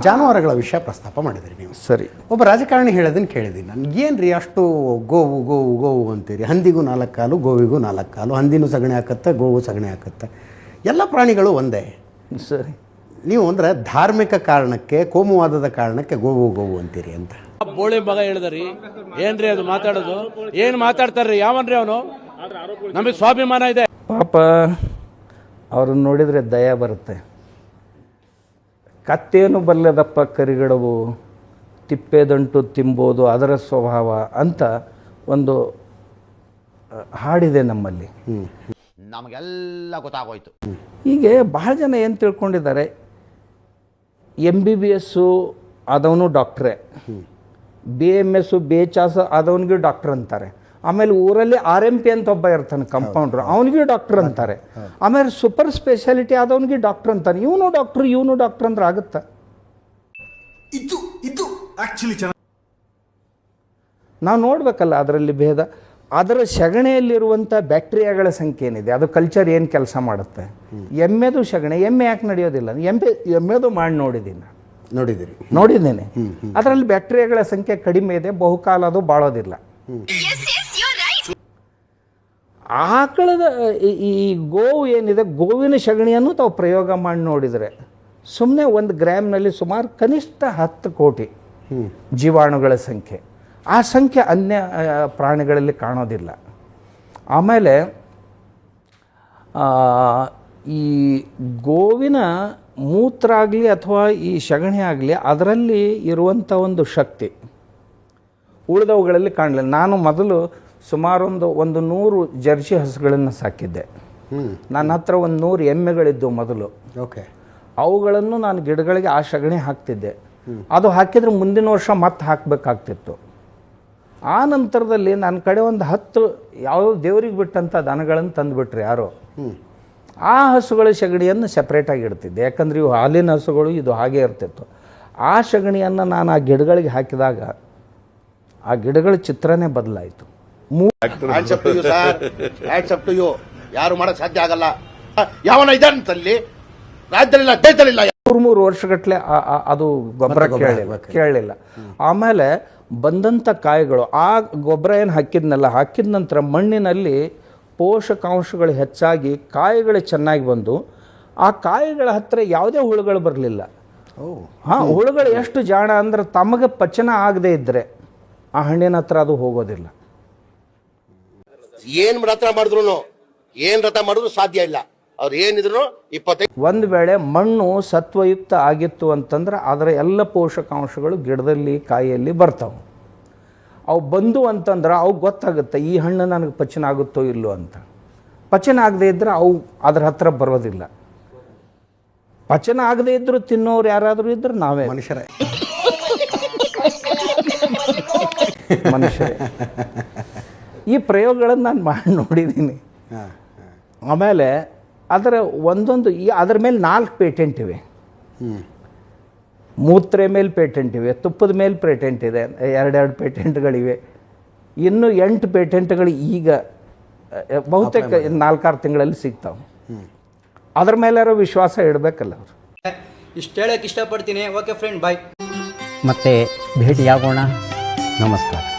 ಜಾನುವಾರುಗಳ ವಿಷಯ ಪ್ರಸ್ತಾಪ ಮಾಡಿದ್ರಿ ನೀವು. ಸರಿ. ಒಬ್ಬ ರಾಜಕಾರಣಿ ಹೇಳೋದನ್ನು ಕೇಳಿದ್ದೀನಿ ನನಗೇನು ಏನು ರೀ ಅಷ್ಟು ಗೋವು ಗೋವು ಗೋವು ಅಂತೀರಿ? ಹಂದಿಗೂ ನಾಲ್ಕು ಕಾಲು ಗೋವಿಗೂ ನಾಲ್ಕು ಕಾಲು ಹಂದಿನೂ ಸಗಣಿ ಹಾಕತ್ತೆ ಗೋವು ಸಗಣಿ ಹಾಕತ್ತೆ? ಎಲ್ಲ ಪ್ರಾಣಿಗಳು ಒಂದೇ. ಸರಿ. ನೀವು ಅಂದರೆ ಧಾರ್ಮಿಕ ಕಾರಣಕ್ಕೆ ಕೋಮುವಾದದ ಕಾರಣಕ್ಕೆ ಗೋವು ಗೋವು ಅಂತೀರಿ ಅಂತ. ಬೋಳಿ ಮಗ ಹೇಳಿದ್ರಿ. ಏನ್ರಿ ಅದು ಮಾತಾಡೋದು? ಏನು ಮಾತಾಡ್ತಾರ್ರಿ? ಯಾವನ್ರಿ ಅವನು? ನಮಗೆ ಸ್ವಾಭಿಮಾನ ಇದೆ. ಪಾಪ ಅವ್ರನ್ನ ನೋಡಿದರೆ ದಯ ಬರುತ್ತೆ. ಕತ್ತೇನು ಬಲ್ಲದಪ್ಪ ಕರಿಗಡವು ತಿಪ್ಪೆದಂಟು ತಿಂಬೋದು ಅದರ ಸ್ವಭಾವ ಅಂತ ಒಂದು ಹಾಡಿದೆ ನಮ್ಮಲ್ಲಿ. ನಮಗೆಲ್ಲ ಗೊತ್ತಾಗೋಯ್ತು. ಹೀಗೆ ಬಹಳ ಜನ ಏನು ತಿಳ್ಕೊಂಡಿದ್ದಾರೆ ಎಂ ಬಿ ಬಿ ಎಸ್ಸು ಆದವನು ಡಾಕ್ಟ್ರೇ B M S B H as ಆದವನಿಗೂ ಡಾಕ್ಟ್ರ್ ಅಂತಾರೆ. ಆಮೇಲೆ ಊರಲ್ಲಿ ಆರ್ ಎಂ ಪಿ ಅಂತ ಒಬ್ಬ ಇರ್ತಾನೆ ಕಂಪೌಂಡ್ರು ಅವನಿಗೆ ಡಾಕ್ಟರ್ ಅಂತಾರೆ. ಆಮೇಲೆ ಸೂಪರ್ ಸ್ಪೆಷಾಲಿಟಿ ಆದವನಿಗೆ ಡಾಕ್ಟರ್ ಅಂತಾನೆ. ಇವನು ಡಾಕ್ಟ್ರು ಇವನು ಡಾಕ್ಟರ್ ಅಂದ್ರೆ ಆಗುತ್ತಾ? ಇದು ಇದು ಆಕ್ಚುಲಿ ಚೆನ್ನಾಗಿ ನಾವು ನೋಡಬೇಕಲ್ಲ ಅದರಲ್ಲಿ ಭೇದ. ಅದರ ಸಗಣಿಯಲ್ಲಿರುವಂಥ ಬ್ಯಾಕ್ಟೀರಿಯಾಗಳ ಸಂಖ್ಯೆ ಏನಿದೆ? ಅದು ಕಲ್ಚರ್ ಏನು ಕೆಲಸ ಮಾಡುತ್ತೆ? ಎಮ್ಮೆದು ಸಗಣಿ ಎಮ್ಮೆ ಯಾಕೆ ನಡೆಯೋದಿಲ್ಲ? ಎಮ್ಮೆ ಎಮ್ಮೆದು ಮಾಡಿ ನೋಡಿದ್ದೀನಿ ನಾನು. ನೋಡಿದ್ದೀರಿ. ನೋಡಿದ್ದೇನೆ. ಅದರಲ್ಲಿ ಬ್ಯಾಕ್ಟೀರಿಯಾಗಳ ಸಂಖ್ಯೆ ಕಡಿಮೆ ಇದೆ. ಬಹುಕಾಲ ಅದು ಬಾಳೋದಿಲ್ಲ. ಆಕಳದ ಈ- ಗೋವು ಏನಿದೆ ಗೋವಿನ ಸಗಣಿಯನ್ನು ತಾವು ಪ್ರಯೋಗ ಮಾಡಿ ನೋಡಿದರೆ ಸುಮ್ಮನೆ ಒಂದು ಗ್ರಾಮ್ನಲ್ಲಿ ಸುಮಾರು ಕನಿಷ್ಠ ಹತ್ತು ಕೋಟಿ ಜೀವಾಣುಗಳ ಸಂಖ್ಯೆ. ಆ ಸಂಖ್ಯೆ ಅನ್ಯ ಪ್ರಾಣಿಗಳಲ್ಲಿ ಕಾಣೋದಿಲ್ಲ. ಆಮೇಲೆ ಈ ಗೋವಿನ ಮೂತ್ರ ಆಗಲಿ ಅಥವಾ ಈ ಸಗಣಿ ಆಗಲಿ ಅದರಲ್ಲಿ ಇರುವಂಥ ಒಂದು ಶಕ್ತಿ ಉಳಿದವುಗಳಲ್ಲಿ ಕಾಣಲಿಲ್ಲ. ನಾನು ಮೊದಲು ಸುಮಾರೊಂದು ಒಂದು ನೂರು ಜರ್ಸಿ ಹಸುಗಳನ್ನು ಸಾಕಿದ್ದೆ. ನನ್ನ ಹತ್ರ ಒಂದು ನೂರು ಎಮ್ಮೆಗಳಿದ್ದು ಮೊದಲು. ಓಕೆ. ಅವುಗಳನ್ನು ನಾನು ಗಿಡಗಳಿಗೆ ಆ ಸಗಣಿ ಹಾಕ್ತಿದ್ದೆ ಅದು ಹಾಕಿದ್ರೆ ಮುಂದಿನ ವರ್ಷ ಮತ್ತೆ ಹಾಕಬೇಕಾಗ್ತಿತ್ತು. ಆ ನಂತರದಲ್ಲಿ ನನ್ನ ಕಡೆ ಒಂದು ಹತ್ತು ಯಾವುದೋ ದೇವರಿಗೆ ಬಿಟ್ಟಂಥ ದನಗಳನ್ನು ತಂದುಬಿಟ್ರು ಯಾರೋ. ಆ ಹಸುಗಳ ಸಗಣಿಯನ್ನು ಸಪ್ರೇಟಾಗಿ ಇಡ್ತಿದ್ದೆ. ಯಾಕಂದ್ರೆ ಇವು ಹಾಲಿನ ಹಸುಗಳು ಇದು ಹಾಗೆ ಇರ್ತಿತ್ತು. ಆ ಸಗಣಿಯನ್ನು ನಾನು ಆ ಗಿಡಗಳಿಗೆ ಹಾಕಿದಾಗ ಆ ಗಿಡಗಳ ಚಿತ್ರನೇ ಬದಲಾಯಿತು. You sir hands up to you ಯಾರು ಮಾಡಕ್ ಸಾಧ್ಯ ಆಗಲ್ಲ. ಯಾವನ ಇದಲ್ಲಿ ರಾಜ್ಯದಲ್ಲಿಲ್ಲ ದೇಶದಲ್ಲಿಲ್ಲ. ಮೂರು ಮೂರು ವರ್ಷಗಟ್ಟಲೆ ಅದು ಗೊಬ್ಬರ ಕೇಳಿಲ್ಲ. ಕೇಳಲಿಲ್ಲ ಆಮೇಲೆ ಬಂದಂಥ ಕಾಯಿಗಳು ಆ ಗೊಬ್ಬರ ಏನು ಹಾಕಿದ್ನಲ್ಲ ಹಾಕಿದ ನಂತರ ಮಣ್ಣಿನಲ್ಲಿ ಪೋಷಕಾಂಶಗಳು ಹೆಚ್ಚಾಗಿ ಕಾಯಿಗಳು ಚೆನ್ನಾಗಿ ಬಂದು ಆ ಕಾಯಿಗಳ ಹತ್ತಿರ ಯಾವುದೇ ಹುಳುಗಳು ಬರಲಿಲ್ಲ. ಓ. ಹಾಂ ಹುಳುಗಳು ಎಷ್ಟು ಜಾಣ ಅಂದ್ರೆ ತಮಗೆ ಪಚನ ಆಗದೇ ಇದ್ದರೆ ಆ ಹಣ್ಣಿನ ಹತ್ರ ಅದು ಹೋಗೋದಿಲ್ಲ. ಏನ್ ರಥ ಮಾಡಿದ್ರು ಏನ್ ರಥ ಮಾಡಿದ್ರು ಸಾಧ್ಯ ಇಲ್ಲ. ಅವ್ರು ಏನಿದ್ರು ಇಪ್ಪತ್ತೈದು ಒಂದು ವೇಳೆ ಮಣ್ಣು ಸತ್ವಯುಕ್ತ ಆಗಿತ್ತು ಅಂತಂದ್ರೆ ಅದರ ಎಲ್ಲ ಪೋಷಕಾಂಶಗಳು ಗಿಡದಲ್ಲಿ ಕಾಯಿಯಲ್ಲಿ ಬರ್ತಾವೆ. ಅವು ಬಂದು ಅಂತಂದ್ರೆ ಅವು ಗೊತ್ತಾಗುತ್ತೆ ಈ ಹಣ್ಣು ನನಗೆ ಪಚನ ಆಗುತ್ತೋ ಇಲ್ಲೋ ಅಂತ. ಪಚನ ಆಗದೇ ಇದ್ದರೆ ಅವು ಅದ್ರ ಹತ್ರ ಬರೋದಿಲ್ಲ. ಪಚನ ಆಗದೇ ಇದ್ದರೂ ತಿನ್ನೋರು ಯಾರಾದರೂ ಇದ್ರೆ ನಾವೇ. ಮನುಷ್ಯರೇ. ಮನುಷ್ಯರೇ. ಈ ಪ್ರಯೋಗಗಳನ್ನು ನಾನು ಮಾಡಿ ನೋಡಿದ್ದೀನಿ ಆಮೇಲೆ ಅದರ ಒಂದೊಂದು ಈ ಅದ್ರ ಮೇಲೆ ನಾಲ್ಕು ಪೇಟೆಂಟ್ ಇವೆ. ಮೂತ್ರೆ ಮೇಲೆ ಪೇಟೆಂಟ್ ಇವೆ ತುಪ್ಪದ ಮೇಲೆ ಪೇಟೆಂಟ್ ಇದೆ ಎರಡೆರಡು ಪೇಟೆಂಟ್ಗಳಿವೆ. ಇನ್ನು ಎಂಟು ಪೇಟೆಂಟ್ಗಳು ಈಗ ಬಹುತೇಕ ನಾಲ್ಕಾರು ತಿಂಗಳಲ್ಲಿ ಸಿಗ್ತಾವೆ. ಅದ್ರ ಮೇಲಾರೋ ವಿಶ್ವಾಸ ಇಡಬೇಕಲ್ಲ ಅವರು. ಇಷ್ಟು ಹೇಳಕ್ಕೆ ಇಷ್ಟಪಡ್ತೀನಿ. ಓಕೆ ಫ್ರೆಂಡ್ ಬಾಯ್ ಮತ್ತೆ ಭೇಟಿಯಾಗೋಣ. ನಮಸ್ಕಾರ.